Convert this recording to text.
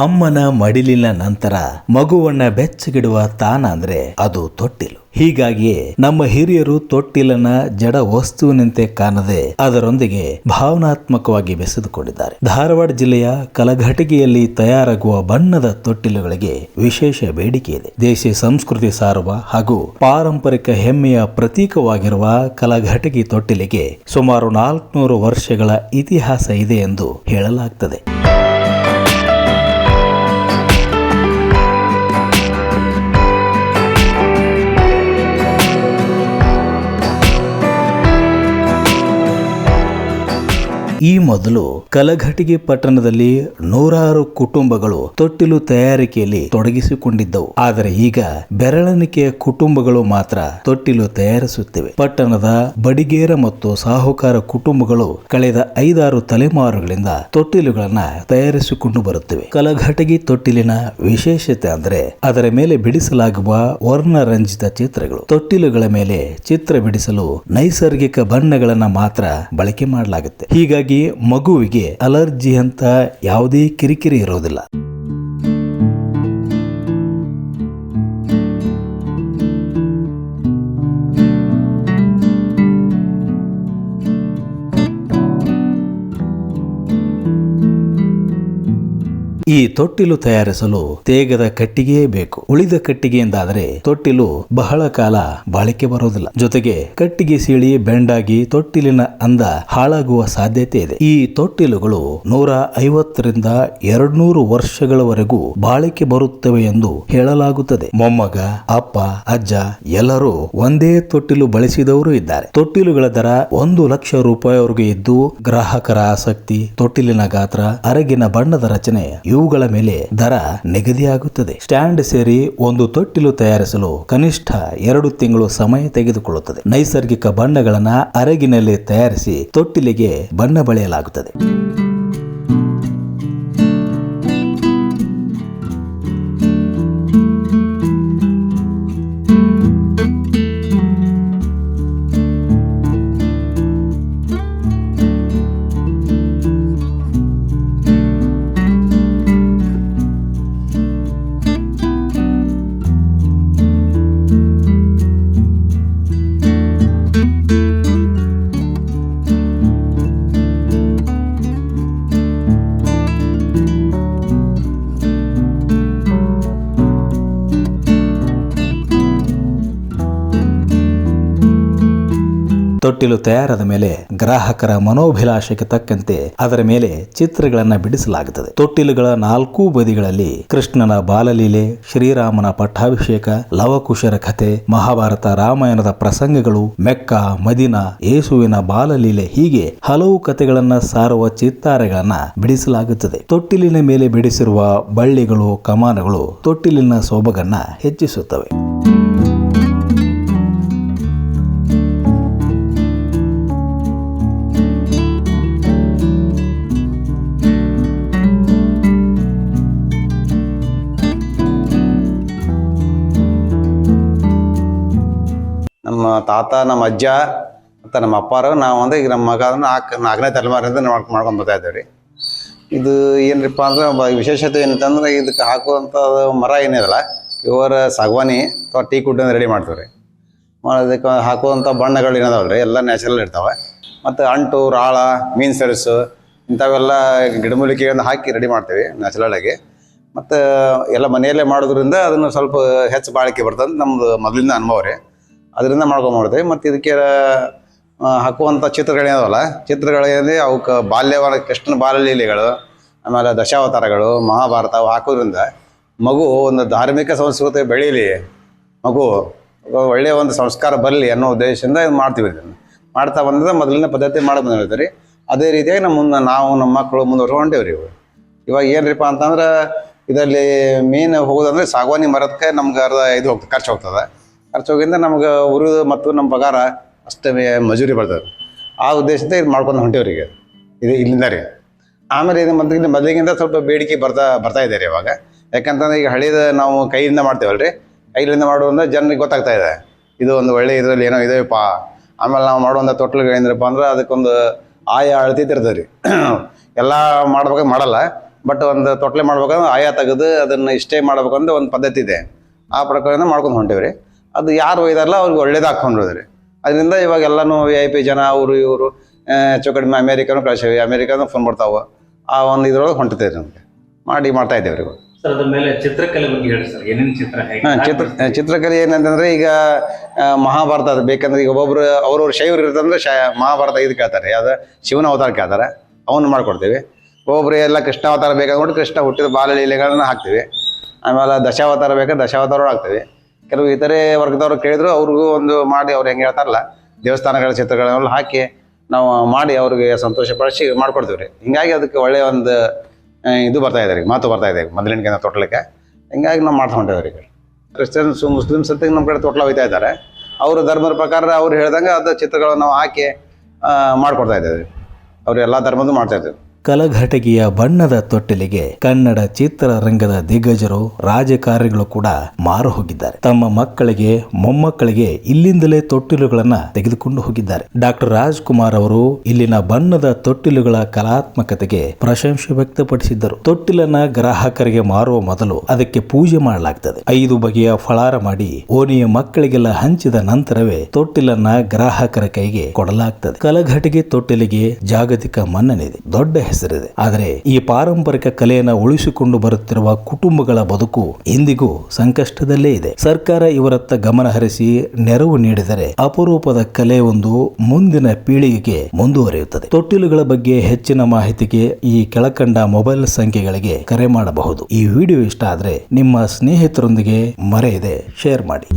ಅಮ್ಮನ ಮಡಿಲಿನ ನಂತರ ಮಗುವನ್ನ ಬೆಚ್ಚಗಿಡುವ ತಾನ ಅಂದ್ರೆ ಅದು ತೊಟ್ಟಿಲು. ಹೀಗಾಗಿಯೇ ನಮ್ಮ ಹಿರಿಯರು ತೊಟ್ಟಿಲನ್ನ ಜಡ ವಸ್ತುವಿನಂತೆ ಕಾಣದೆ ಅದರೊಂದಿಗೆ ಭಾವನಾತ್ಮಕವಾಗಿ ಬೆಸೆದುಕೊಂಡಿದ್ದಾರೆ. ಧಾರವಾಡ ಜಿಲ್ಲೆಯ ಕಲಘಟಗಿಯಲ್ಲಿ ತಯಾರಾಗುವ ಬಣ್ಣದ ತೊಟ್ಟಿಲುಗಳಿಗೆ ವಿಶೇಷ ಬೇಡಿಕೆ ಇದೆ. ದೇಶಿ ಸಂಸ್ಕೃತಿ ಸಾರುವ ಹಾಗೂ ಪಾರಂಪರಿಕ ಹೆಮ್ಮೆಯ ಪ್ರತೀಕವಾಗಿರುವ ಕಲಘಟಗಿ ತೊಟ್ಟಿಲಿಗೆ ಸುಮಾರು ನಾಲ್ಕುನೂರು ವರ್ಷಗಳ ಇತಿಹಾಸ ಇದೆ ಎಂದು ಹೇಳಲಾಗ್ತದೆ. ಈ ಮೊದಲು ಕಲಘಟಗಿ ಪಟ್ಟಣದಲ್ಲಿ ನೂರಾರು ಕುಟುಂಬಗಳು ತೊಟ್ಟಿಲು ತಯಾರಿಕೆಯಲ್ಲಿ ತೊಡಗಿಸಿಕೊಂಡಿದ್ದವು. ಆದರೆ ಈಗ ಬೆರಳೆಣಿಕೆಯ ಕುಟುಂಬಗಳು ಮಾತ್ರ ತೊಟ್ಟಿಲು ತಯಾರಿಸುತ್ತಿವೆ. ಪಟ್ಟಣದ ಬಡಿಗೇರ ಮತ್ತು ಸಾಹುಕಾರ ಕುಟುಂಬಗಳು ಕಳೆದ ಐದಾರು ತಲೆಮಾರುಗಳಿಂದ ತೊಟ್ಟಿಲುಗಳನ್ನ ತಯಾರಿಸಿಕೊಂಡು ಬರುತ್ತಿವೆ. ಕಲಘಟಗಿ ತೊಟ್ಟಿಲಿನ ವಿಶೇಷತೆ ಅಂದ್ರೆ ಅದರ ಮೇಲೆ ಬಿಡಿಸಲಾಗುವ ವರ್ಣರಂಜಿತ ಚಿತ್ರಗಳು. ತೊಟ್ಟಿಲುಗಳ ಮೇಲೆ ಚಿತ್ರ ಬಿಡಿಸಲು ನೈಸರ್ಗಿಕ ಬಣ್ಣಗಳನ್ನ ಮಾತ್ರ ಬಳಕೆ ಮಾಡಲಾಗುತ್ತೆ. ಹೀಗಾಗಿ ಮಗುವಿಗೆ ಅಲರ್ಜಿ ಅಂತ ಯಾವುದೇ ಕಿರಿಕಿರಿ ಇರೋದಿಲ್ಲ. ಈ ತೊಟ್ಟಿಲು ತಯಾರಿಸಲು ತೇಗದ ಕಟ್ಟಿಗೆಯೇ ಬೇಕು. ಉಳಿದ ಕಟ್ಟಿಗೆಯಿಂದಾದರೆ ತೊಟ್ಟಿಲು ಬಹಳ ಕಾಲ ಬಾಳಿಕೆ ಬರೋದಿಲ್ಲ. ಜೊತೆಗೆ ಕಟ್ಟಿಗೆ ಸೀಳಿ ಬೆಂಡಾಗಿ ತೊಟ್ಟಿಲಿನ ಅಂದ ಹಾಳಾಗುವ ಸಾಧ್ಯತೆ ಇದೆ. ಈ ತೊಟ್ಟಿಲುಗಳು ನೂರ ಐವತ್ತರಿಂದ ಎರಡ್ನೂರು ವರ್ಷಗಳವರೆಗೂ ಬಾಳಿಕೆ ಬರುತ್ತವೆ ಎಂದು ಹೇಳಲಾಗುತ್ತದೆ. ಮೊಮ್ಮಗ, ಅಪ್ಪ, ಅಜ್ಜ ಎಲ್ಲರೂ ಒಂದೇ ತೊಟ್ಟಿಲು ಬಳಸಿದವರು ಇದ್ದಾರೆ. ತೊಟ್ಟಿಲುಗಳ ದರ ಒಂದು ಲಕ್ಷ ರೂಪಾಯಿವರೆಗೂ ಇದ್ದು ಗ್ರಾಹಕರ ಆಸಕ್ತಿ, ತೊಟ್ಟಿಲಿನ ಗಾತ್ರ, ಅರಗಿನ ಬಣ್ಣದ ರಚನೆ ಇವುಗಳ ಮೇಲೆ ದರ ನಿಗದಿಯಾಗುತ್ತದೆ. ಸ್ಟ್ಯಾಂಡ್ ಸೇರಿ ಒಂದು ತೊಟ್ಟಿಲು ತಯಾರಿಸಲು ಕನಿಷ್ಠ ಎರಡು ತಿಂಗಳು ಸಮಯ ತೆಗೆದುಕೊಳ್ಳುತ್ತದೆ. ನೈಸರ್ಗಿಕ ಬಣ್ಣಗಳನ್ನ ಅರಗಿನಲ್ಲಿ ತಯಾರಿಸಿ ತೊಟ್ಟಿಲಿಗೆ ಬಣ್ಣ ಬಳಿಯಲಾಗುತ್ತದೆ. ತೊಟ್ಟಿಲು ತಯಾರಾದ ಮೇಲೆ ಗ್ರಾಹಕರ ಮನೋಭಿಲಾಷೆಗೆ ತಕ್ಕಂತೆ ಅದರ ಮೇಲೆ ಚಿತ್ರಗಳನ್ನ ಬಿಡಿಸಲಾಗುತ್ತದೆ. ತೊಟ್ಟಿಲುಗಳ ನಾಲ್ಕೂ ಬದಿಗಳಲ್ಲಿ ಕೃಷ್ಣನ ಬಾಲಲೀಲೆ, ಶ್ರೀರಾಮನ ಪಟ್ಟಾಭಿಷೇಕ, ಲವಕುಶರ ಕಥೆ, ಮಹಾಭಾರತ ರಾಮಾಯಣದ ಪ್ರಸಂಗಗಳು, ಮೆಕ್ಕ, ಮದಿನ ಯೇಸುವಿನ ಬಾಲಲೀಲೆ ಹೀಗೆ ಹಲವು ಕಥೆಗಳನ್ನ ಸಾರುವ ಚಿತ್ತಾರೆಗಳನ್ನ ಬಿಡಿಸಲಾಗುತ್ತದೆ. ತೊಟ್ಟಿಲಿನ ಮೇಲೆ ಬಿಡಿಸಿರುವ ಬಳ್ಳಿಗಳು, ಕಮಾನುಗಳು ತೊಟ್ಟಿಲಿನ ಸೊಬಗನ್ನ ಹೆಚ್ಚಿಸುತ್ತವೆ. ನಮ್ಮ ತಾತ, ನಮ್ಮ ಅಜ್ಜ, ಮತ್ತು ನಮ್ಮ ಅಪ್ಪಾರು, ನಾವು ಅಂದ್ರೆ ಈಗ ನಮ್ಮ ಮಗ ನಾಲ್ಕು ನಾಲ್ಕನೇ ತಲೆಮಾರಿಂದ ಮಾಡ್ಕೊಂಡು ಮಾಡ್ಕೊಂಡು ಬರ್ತಾ ಇದ್ದೇವೆ ರೀ ಇದು ಏನ್ರಿಪ್ಪ ಅಂದ್ರೆ ವಿಶೇಷತೆ ಏನಂತಂದ್ರೆ ಇದಕ್ಕೆ ಹಾಕುವಂಥ ಮರ ಏನಿದಲ್ಲ ಇವರ ಸಾಗವಾನಿ ಅಥವಾ ಟೀ ಕುಡ್ ರೆಡಿ ಮಾಡ್ತೀವಿ ರೀ ಅದಕ್ಕೆ ಹಾಕುವಂಥ ಬಣ್ಣಗಳು ಏನದಾವಲ್ಲ ರೀ ಎಲ್ಲ ನ್ಯಾಚುರಲ್ ಇರ್ತಾವೆ. ಮತ್ತು ಅಂಟು, ರಾಳ, ಮೀನು ಸೆರಸು ಇಂಥವೆಲ್ಲ ಗಿಡಮೂಲಿಕೆಯನ್ನು ಹಾಕಿ ರೆಡಿ ಮಾಡ್ತೀವಿ ನ್ಯಾಚುರಲ್ ಆಗಿ. ಮತ್ತು ಎಲ್ಲ ಮನೆಯಲ್ಲೇ ಮಾಡೋದ್ರಿಂದ ಅದನ್ನು ಸ್ವಲ್ಪ ಹೆಚ್ಚು ಬಾಳಿಕೆ ಬರ್ತದೆ ನಮ್ಮದು ಮೊದಲಿಂದ ಅನುಭವ ರೀ. ಅದರಿಂದ ಮಾಡ್ಕೊಂಬರ್ತೀವಿ ಮತ್ತು ಇದಕ್ಕೆ ಹಾಕುವಂಥ ಚಿತ್ರಗಳೇನವಲ್ಲ ಚಿತ್ರಗಳೇನಿದೆ ಅವಕ್ಕೆ ಬಾಲ್ಯವಾದ ಕೃಷ್ಣನ ಬಾಲಲೀಲೆಗಳು ಆಮೇಲೆ ದಶಾವತಾರಗಳು, ಮಹಾಭಾರತ ಅವು ಹಾಕೋದ್ರಿಂದ ಮಗು ಒಂದು ಧಾರ್ಮಿಕ ಸಂಸ್ಕೃತಿ ಬೆಳೀಲಿ, ಮಗು ಒಳ್ಳೆಯ ಒಂದು ಸಂಸ್ಕಾರ ಬರಲಿ ಅನ್ನೋ ಉದ್ದೇಶದಿಂದ ಇದು ಮಾಡ್ತೀವಿ ಇದನ್ನು. ಮಾಡ್ತಾ ಬಂದ್ರೆ ಮೊದಲಿನ ಪದ್ಧತಿ ಮಾಡಿ ಬಂದಿರ್ತೀವಿ ಅದೇ ರೀತಿಯಾಗಿ ನಮ್ಮ ಮುಂದೆ ನಾವು, ನಮ್ಮ ಮಕ್ಕಳು ಮುಂದುವರ್ಸ್ಕೊಂಡೇವ್ರಿ ರೀ ಇವು. ಇವಾಗ ಏನ್ರಿಪ್ಪ ಅಂತಂದ್ರೆ ಇದರಲ್ಲಿ ಮೇನ್ ಹೋಗೋದಂದ್ರೆ ಸಾಗವಾನಿ ಮರದಕ್ಕೆ ನಮ್ಗೆ ಅರ್ಧ ಇದು ಹೋಗ್ತದೆ, ಖರ್ಚು ಹೋಗ್ತದೆ. ಖರ್ಚು ಹೋಗಿಂದ ನಮ್ಗೆ ಉರಿದು ಮತ್ತು ನಮ್ಮ ಪಗಾರ ಅಷ್ಟೇ ಮಜೂರಿ ಬರ್ತದೆ. ಆ ಉದ್ದೇಶದಿಂದ ಇದು ಮಾಡ್ಕೊಂಡು ಹೊಂಟೇವ್ರಿ ಇದು ಇಲ್ಲಿಂದ ರೀ. ಆಮೇಲೆ ಇದು ಮೊದಲಿಂದ ಮೊದಲಿಗಿಂತ ಸ್ವಲ್ಪ ಬೇಡಿಕೆ ಬರ್ತಾ ಬರ್ತಾ ಇದೆ ರೀ ಇವಾಗ. ಯಾಕಂತಂದ್ರೆ ಈಗ ಹಳಿದ ನಾವು ಕೈಯಿಂದ ಮಾಡ್ತೇವಲ್ಲ ರೀ ಕೈಲಿಂದ ಮಾಡೋದ್ರಿಂದ ಜನರಿಗೆ ಗೊತ್ತಾಗ್ತಾ ಇದೆ. ಇದು ಒಂದು ಒಳ್ಳೆ ಇದರಲ್ಲಿ ಏನೋ ಇದೆಯಪ್ಪ. ಆಮೇಲೆ ನಾವು ಮಾಡುವಂಥ ತೊಟ್ಲುಗಳೇಂದ್ರಪ್ಪ ಅಂದ್ರೆ ಅದಕ್ಕೊಂದು ಆಯಾ ಅಳತಿ ಇರ್ತದೆ ರೀ. ಎಲ್ಲ ಮಾಡ್ಬೇಕು ಮಾಡಲ್ಲ. ಬಟ್ ಒಂದು ತೊಟ್ಲೆ ಮಾಡ್ಬೇಕಂದ್ರೆ ಆಯಾ ತೆಗೆದು ಅದನ್ನು ಇಷ್ಟೇ ಮಾಡ್ಬೇಕಂದ್ರೆ ಒಂದು ಪದ್ಧತಿ ಇದೆ. ಆ ಪ್ರಕಾರದಿಂದ ಮಾಡ್ಕೊಂಡು ಹೊಂಟೇವ್ರಿ. ಅದು ಯಾರು ಒಯ್ದಾರಲ್ಲ ಅವ್ರಿಗೆ ಒಳ್ಳೇದು ಹಾಕೊಂಡು ಹೋದ್ರೆ ಅದರಿಂದ ಇವಾಗ ಎಲ್ಲನೂ ವಿ ಐ ಪಿ ಜನ ಅವರು ಇವರು ಹೆಚ್ಚು ಕಡಿಮೆ ಅಮೇರಿಕನೂ ಕಳ್ಸೇವಿ. ಅಮೇರಿಕಾನು ಫೋನ್ ಬರ್ತಾವೆ ಆ ಒಂದು ಇದ್ರೊಳಗೆ ಹೊಂಟತೈತೆ ನಮಗೆ. ಮಾಡಿ ಮಾಡ್ತಾ ಇದ್ದೇವೆ ಇವಾಗ. ಸರ್ ಅದ್ರ ಮೇಲೆ ಚಿತ್ರಕಲೆ ಬಗ್ಗೆ ಹೇಳಿ ಸರ್. ಏನೇನು ಚಿತ್ರ ಹಾಂ ಚಿತ್ರ ಚಿತ್ರಕಲೆ ಏನಂತಂದ್ರೆ ಈಗ ಮಹಾಭಾರತ ಅದು. ಬೇಕಂದ್ರೆ ಈಗ ಒಬ್ಬೊಬ್ರು ಅವ್ರವ್ರ ಶೈವರು ಇರ್ತಂದ್ರೆ ಶ ಮಹಾಭಾರತ ಇದು ಕೇಳ್ತಾರೆ. ಯಾವ್ದು? ಶಿವನ ಅವತಾರ ಕೇಳ್ತಾರೆ. ಅವನ್ನ ಮಾಡ್ಕೊಡ್ತೀವಿ. ಒಬ್ಬೊಬ್ರು ಎಲ್ಲ ಕೃಷ್ಣ ಅವತಾರ ಬೇಕಂದ್ರೆ ಕೃಷ್ಣ ಹುಟ್ಟಿದ ಬಾಲಲೀಲೆಗಳನ್ನ ಹಾಕ್ತೀವಿ. ಆಮೇಲೆ ದಶಾವತಾರ ಬೇಕಾದ್ರೆ ದಶಾವತಾರ ಹಾಕ್ತೀವಿ. ಕೆಲವು ಇತರೆ ವರ್ಗದವರು ಕೇಳಿದ್ರು, ಅವ್ರಿಗೂ ಒಂದು ಮಾಡಿ ಅವ್ರು ಹೆಂಗೆ ಹೇಳ್ತಾರಲ್ಲ, ದೇವಸ್ಥಾನಗಳ ಚಿತ್ರಗಳನ್ನೆಲ್ಲ ಹಾಕಿ ನಾವು ಮಾಡಿ ಅವ್ರಿಗೆ ಸಂತೋಷಪಡಿಸಿ ಮಾಡ್ಕೊಡ್ತೀವಿ ರೀ ಹಿಂಗಾಗಿ ಅದಕ್ಕೆ ಒಳ್ಳೆಯ ಒಂದು ಇದು ಬರ್ತಾ ಇದೆ ರೀ ಮಾತು ಬರ್ತಾ ಇದೆ ಮೊದಲಿನ ತೊಟ್ಲಕ್ಕೆ. ಹಿಂಗಾಗಿ ನಾವು ಮಾಡ್ತಾ ರೀ ಕ್ರಿಶ್ಚಿಯನ್ಸ್ ಮುಸ್ಲಿಮ್ಸ್ ಅಂತ ನಮ್ಮ ಕಡೆ ತೊಟ್ಲ ಹೋಯ್ತಾ ಇದ್ದಾರೆ. ಅವ್ರ ಧರ್ಮದ ಪ್ರಕಾರ ಅವ್ರು ಹೇಳ್ದಂಗೆ ಅದು ಚಿತ್ರಗಳನ್ನು ನಾವು ಹಾಕಿ ಮಾಡ್ಕೊಡ್ತಾ ಇದ್ದೇವೆ. ಅವ್ರು ಎಲ್ಲ ಧರ್ಮದ್ದು ಮಾಡ್ತಾ ಇದ್ದೇವೆ. ಕಲಘಟಗಿಯ ಬಣ್ಣದ ತೊಟ್ಟಿಲಿಗೆ ಕನ್ನಡ ಚಿತ್ರರಂಗದ ದಿಗ್ಗಜರು, ರಾಜಕಾರಣಿಗಳು ಕೂಡ ಮಾರು ಹೋಗಿದ್ದಾರೆ. ತಮ್ಮ ಮಕ್ಕಳಿಗೆ, ಮೊಮ್ಮಕ್ಕಳಿಗೆ ಇಲ್ಲಿಂದಲೇ ತೊಟ್ಟಿಲುಗಳನ್ನ ತೆಗೆದುಕೊಂಡು ಹೋಗಿದ್ದಾರೆ. ಡಾಕ್ಟರ್ ರಾಜ್ಕುಮಾರ್ ಅವರು ಇಲ್ಲಿನ ಬಣ್ಣದ ತೊಟ್ಟಿಲುಗಳ ಕಲಾತ್ಮಕತೆಗೆ ಪ್ರಶಂಸೆ ವ್ಯಕ್ತಪಡಿಸಿದ್ದರು. ತೊಟ್ಟಿಲನ್ನ ಗ್ರಾಹಕರಿಗೆ ಮಾರುವ ಮೊದಲು ಅದಕ್ಕೆ ಪೂಜೆ ಮಾಡಲಾಗ್ತದೆ. ಐದು ಬಗೆಯ ಫಳಾರ ಮಾಡಿ ಓಣಿಯ ಮಕ್ಕಳಿಗೆಲ್ಲ ಹಂಚಿದ ನಂತರವೇ ತೊಟ್ಟಿಲನ್ನ ಗ್ರಾಹಕರ ಕೈಗೆ ಕೊಡಲಾಗ್ತದೆ. ಕಲಘಟಗಿ ತೊಟ್ಟಿಲಿಗೆ ಜಾಗತಿಕ ಮನ್ನಣೆ ಇದೆ. ದೊಡ್ಡ ಹೆಸರಿದೆ. ಆದರೆ ಈ ಪಾರಂಪರಿಕ ಕಲೆಯನ್ನು ಉಳಿಸಿಕೊಂಡು ಬರುತ್ತಿರುವ ಕುಟುಂಬಗಳ ಬದುಕು ಇಂದಿಗೂ ಸಂಕಷ್ಟದಲ್ಲೇ ಇದೆ. ಸರ್ಕಾರ ಇವರತ್ತ ಗಮನ ಹರಿಸಿ ನೆರವು ನೀಡಿದರೆ ಅಪರೂಪದ ಕಲೆ ಒಂದು ಮುಂದಿನ ಪೀಳಿಗೆಗೆ ಮುಂದುವರಿಯುತ್ತದೆ. ತೊಟ್ಟಿಲುಗಳ ಬಗ್ಗೆ ಹೆಚ್ಚಿನ ಮಾಹಿತಿಗೆ ಈ ಕೆಳಕಂಡ ಮೊಬೈಲ್ ಸಂಖ್ಯೆಗಳಿಗೆ ಕರೆ ಮಾಡಬಹುದು. ಈ ವಿಡಿಯೋ ಇಷ್ಟ ಆದರೆ ನಿಮ್ಮ ಸ್ನೇಹಿತರೊಂದಿಗೆ ಮರೆಯದೆ ಶೇರ್ ಮಾಡಿ.